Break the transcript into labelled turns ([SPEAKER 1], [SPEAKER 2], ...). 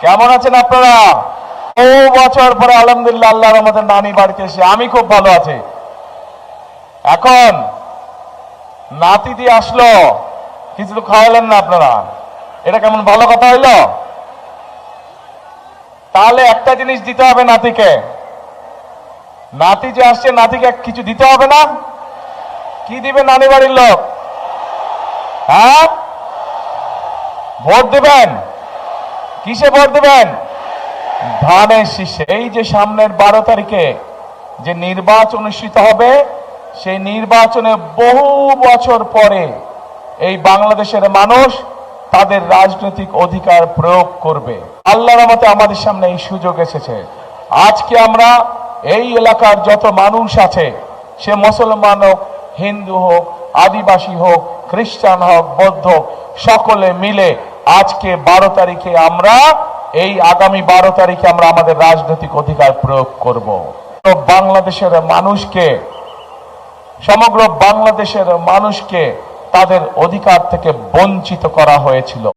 [SPEAKER 1] কেমন আছেন আপনারা? ও বছর পরে আলহামদুলিল্লাহ আল্লাহর আমাদের নানি বাড়িতে এসে আমি খুব ভালো আছি। এখন নাতি দিয়ে আসলো, কিছু তো খাওয়ালেন না আপনারা। এটা কেমন ভালো কথা হইল? তাহলে একটা জিনিস দিতে হবে নাতিকে। নাতি যে আসছে, নাতিকে কিছু দিতে হবে না? কি দিবে নানি বাড়ির লোক? হ্যাঁ? ভোট দেবেন? কিসে ভোট দেবেন? ধানের শীষে। এই যে সামনের বারো তারিখে যে নির্বাচন অনুষ্ঠিত হবে, সেই নির্বাচনে বহু বছর পরে এই বাংলাদেশের মানুষ তাদের রাজনৈতিক অধিকার প্রয়োগ করবে। আল্লাহর মতে আমাদের সামনে এই সুযোগ এসেছে। আজকে আমরা এই এলাকার যত মানুষ আছে, সে মুসলমান হোক, হিন্দু হোক, আদিবাসী হোক, খ্রিস্টান হোক, বৌদ্ধ সকলে মিলে আজকে বারো তারিখে আমরা, এই আগামী বারো তারিখে আমরা আমাদের রাজনৈতিক অধিকার প্রয়োগ করব। বাংলাদেশের মানুষকে, সমগ্র বাংলাদেশের মানুষকে তাদের অধিকার থেকে বঞ্চিত করা হয়েছিল।